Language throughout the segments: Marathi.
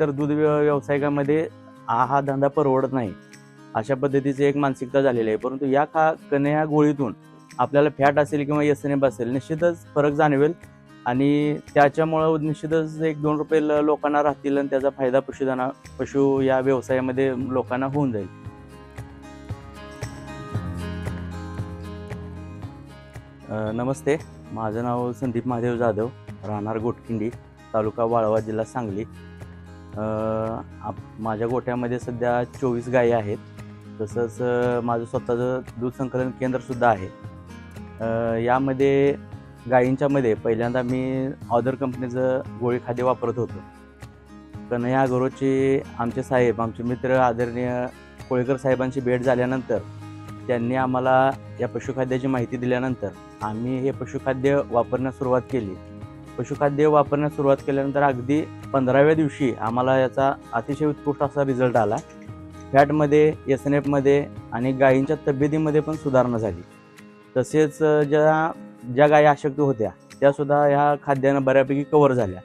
तर दूध व्यावसायिकामध्ये हा हा धंदा परवडत नाही. अशा पद्धतीची एक मानसिकता झालेली आहे. परंतु या खा कन्या गोळीतून आपल्याला फॅट असेल किंवा एस एन एफ असेल निश्चितच फरक जाणवेल. आणि त्याच्यामुळं निश्चितच एक दोन रुपये लोकांना राहतील आणि त्याचा फायदा पशुधना पशु या व्यवसायामध्ये लोकांना होऊन जाईल. नमस्ते. माझं नाव संदीप महादेव जाधव. राहणार गोटखिंडी तालुका वाळवा जिल्हा सांगली. आप माझ्या गोठ्यामध्ये सध्या चोवीस गायी आहेत. तसंच माझं स्वतःचं दूध संकलन केंद्रसुद्धा आहे. यामध्ये गायींच्यामध्ये पहिल्यांदा मी ऑदर कंपनीचं गोळी खाद्य वापरत होतो. पण या आमचे साहेब आमचे मित्र आदरणीय कोळेकर साहेबांची भेट झाल्यानंतर त्यांनी आम्हाला या पशुखाद्याची माहिती दिल्यानंतर आम्ही हे पशुखाद्य वापरण्यास सुरुवात केली. पशुखाद्य वापरण्यास सुरुवात केल्यानंतर अगदी पंधराव्या दिवशी आम्हाला याचा अतिशय उत्कृष्ट असा रिझल्ट आला. फॅटमध्ये एस एन एफमध्ये आणि गायींच्या तब्येतीमध्ये पण सुधारणा झाली. तसेच ज्या ज्या गायी अशक्त होत्या त्यासुद्धा ह्या खाद्यानं बऱ्यापैकी कवर झाल्या.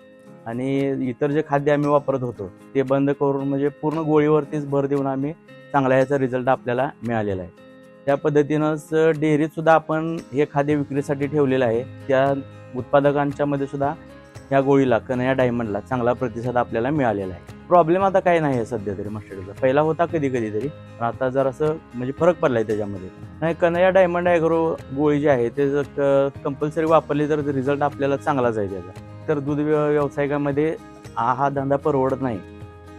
आणि इतर जे खाद्य आम्ही वापरत होतो ते बंद करून म्हणजे पूर्ण गोळीवरतीच भर देऊन आम्ही चांगला याचा रिझल्ट आपल्याला मिळालेला आहे. त्या पद्धतीनंच डेअरीत सुद्धा आपण हे खाद्य विक्रीसाठी ठेवलेलं आहे. त्या उत्पादकांच्या मध्ये सुद्धा या गोळीला कन्हया डायमंडला चांगला प्रतिसाद आपल्याला मिळालेला आहे. प्रॉब्लेम आता काही नाही आहे सध्या तरी मस्टर्डचा. पहिला होता कधी कधी तरी पण आता जर असं म्हणजे फरक पडला आहे त्याच्यामध्ये. नाही कन्हया डायमंड ॲग्रो गोळी जी आहे ते जर कंपल्सरी वापरली तर रिझल्ट आपल्याला चांगलाच आहे त्याचा. तर दूध व्यावसायिकामध्ये हा हा धंदा परवडत नाही.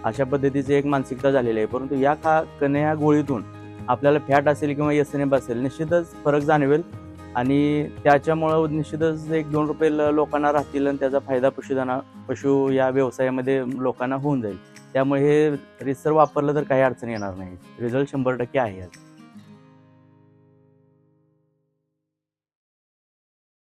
अशा पद्धतीची एक मानसिकता झालेली आहे. परंतु या खा कन्या गोळीतून आपल्याला फॅट असेल किंवा एस एन एफ असेल निश्चितच फरक जाणवेल. आणि त्याच्यामुळं निश्चितच एक दोन रुपये लोकांना राहतील आणि त्याचा फायदा पशुधना पशु या व्यवसायामध्ये लोकांना होऊन जाईल. त्यामुळे हे रिसर वापरलं तर काही अडचण येणार नाही. रिझल्ट शंभर टक्के आहे. याचा.